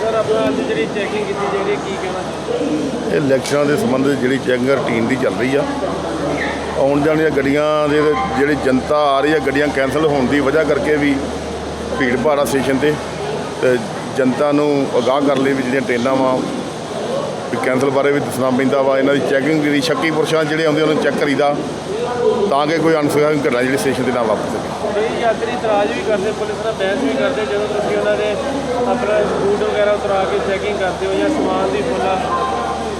Sir ਆਪਣਾ ਅੱਜ ਜਿਹੜੀ ਚੈਕਿੰਗ ਕੀਤੀ ਜਾ ਰਹੀ ਹੈ ਕੀ ਕਹਿਣਾ ਇਹ ਇਲੈਕਸ਼ਨਾਂ ਦੇ ਸੰਬੰਧ ਵਿੱਚ ਜਿਹੜੀ ਚੈਕਿੰਗ ਰੂਟੀਨ ਦੀ ਚੱਲ ਰਹੀ ਆ। ਆਉਣ ਜਾਣ ਦੀਆਂ ਗੱਡੀਆਂ ਦੇ ਜਿਹੜੀ ਜਨਤਾ ਆ ਰਹੀ ਆ, ਗੱਡੀਆਂ ਕੈਂਸਲ ਹੋਣ ਦੀ ਵਜ੍ਹਾ ਕਰਕੇ ਵੀ ਭੀੜ ਭਾੜਾ ਸਟੇਸ਼ਨ ਤੇ ਤੇ ਜਨਤਾ ਨੂੰ ਅਗਾਹ ਕਰਨ ਲਈ ਵੀ ਜਿਹੜੀਆਂ ਟ੍ਰੇਨਾਂ ਵਾ ਵੀ ਕੈਂਸਲ ਬਾਰੇ ਵੀ ਦੱਸਣਾ ਪੈਂਦਾ ਵਾ ਇਹਨਾਂ ਦੀ ਚੈਕਿੰਗ ਜਿਹੜੀ ਸ਼ੱਕੀ ਪੁਰਸ਼ਾਂ ਜਿਹੜੇ ਆਉਂਦੇ ਉਹਨਾਂ ਨੂੰ ਚੈੱਕ ਕਰੀਦਾ ਤਾਂ ਕਿ ਕੋਈ ਅਨਸੁਖਾਵੀ ਘਟਨਾ ਜਿਹੜੀ ਸਟੇਸ਼ਨ ਤੇ ਨਾ ਵਾਪਰ ਸਕੇ। ਕਈ ਯਾਤਰੀ ਇਤਰਾਜ਼ ਵੀ ਕਰਦੇ ਪੁਲਿਸ ਨਾਲ ਬਹਿਸ ਵੀ ਕਰਦੇ ਜਦੋਂ ਤੁਸੀਂ ਉਹਨਾਂ ਦੇ ਆਪਣਾ ਬੂਟ ਵਗੈਰਾ ਉਤਰਾ ਕੇ ਚੈਕਿੰਗ ਕਰਦੇ ਹੋ ਜਾਂ ਸਮਾਨ ਦੀ ਫੁੱਲਾ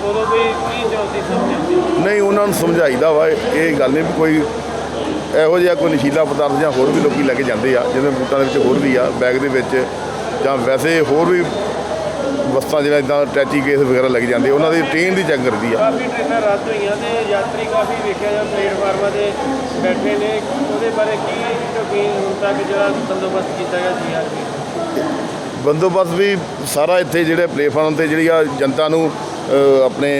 ਉਦੋਂ ਵੀ ਕੀ ਚੁਣੌਤੀ ਸਮਝਦੇ ਨਹੀਂ ਉਹਨਾਂ ਨੂੰ ਸਮਝਾਈਦਾ ਵਾ ਇਹ ਗੱਲ ਨਹੀਂ ਵੀ ਕੋਈ ਇਹੋ ਜਿਹਾ ਕੋਈ ਨਸ਼ੀਲਾ ਪਦਾਰਥ ਜਾਂ ਹੋਰ ਵੀ ਲੋਕੀ ਲੈ ਕੇ ਜਾਂਦੇ ਆ ਜਿਵੇਂ ਬੂਟਾਂ ਦੇ ਵਿੱਚ ਹੋਰ ਵੀ ਆ ਬੈਗ ਦੇ ਵਿੱਚ ਜਾਂ ਵੈਸੇ ਹੋਰ ਵੀ ਵਸਤਾਂ ਜਿਹੜਾ ਇਦਾਂ ਟੈਚੀ ਕੇਸ ਵਗੈਰਾ ਲੈ ਕੇ ਜਾਂਦੇ ਉਹਨਾਂ ਦੀ ਟ੍ਰੇਨ ਦੀ ਚੈੱਕ ਕਰਦੀ ਆ। ਕਾਫੀ ਟ੍ਰੇਨਾਂ ਰੱਦ ਹੋਈਆਂ ਤੇ ਯਾਤਰੀ ਕਾਫੀ ਵੇਖਿਆ ਜਾਂ ਪਲੇਟਫਾਰਮਾਂ ਤੇ ਬੈਠੇ ਨੇ ਉਹਦੇ ਬਾਰੇ ਕੀ ਯਕੀਨ ਹੁਣ ਤੱਕ ਜਿਹੜਾ ਬੰਦੋਬਸਤ ਕੀਤਾ ਗਿਆ ਜੀਆਰਪੀ ਬੰਦੋਬਸਤ ਵੀ ਸਾਰਾ ਇੱਥੇ ਜਿਹੜੇ ਪਲੇਟਫਾਰਮ ਤੇ ਜਿਹੜੀ ਆ ਜਨਤਾ ਨੂੰ ਆਪਣੇ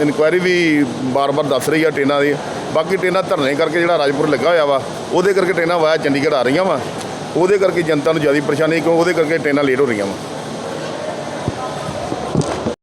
ਇਨਕੁਆਇਰੀ ਵੀ ਬਾਰ-ਬਾਰ ਦੱਸ ਰਹੀ ਆ ਟ੍ਰੇਨਾਂ ਦੀ। ਬਾਕੀ ਟ੍ਰੇਨਾਂ ਧਰਨੇ ਕਰਕੇ ਜਿਹੜਾ ਰਾਜਪੁਰ ਲੱਗਾ ਹੋਇਆ ਵਾ ਉਹਦੇ ਕਰਕੇ ਟ੍ਰੇਨਾਂ ਵਾਇਆ ਚੰਡੀਗੜ੍ਹ ਆ ਰਹੀਆਂ ਵਾ। ਉਹਦੇ ਕਰਕੇ ਜਨਤਾ ਨੂੰ ਜ਼ਿਆਦਾ ਪਰੇਸ਼ਾਨੀ ਕਿਉਂ? ਉਹਦੇ ਕਰਕੇ ਟ੍ਰੇਨਾਂ ਲੇਟ ਹੋ ਰਹੀਆਂ ਵਾ।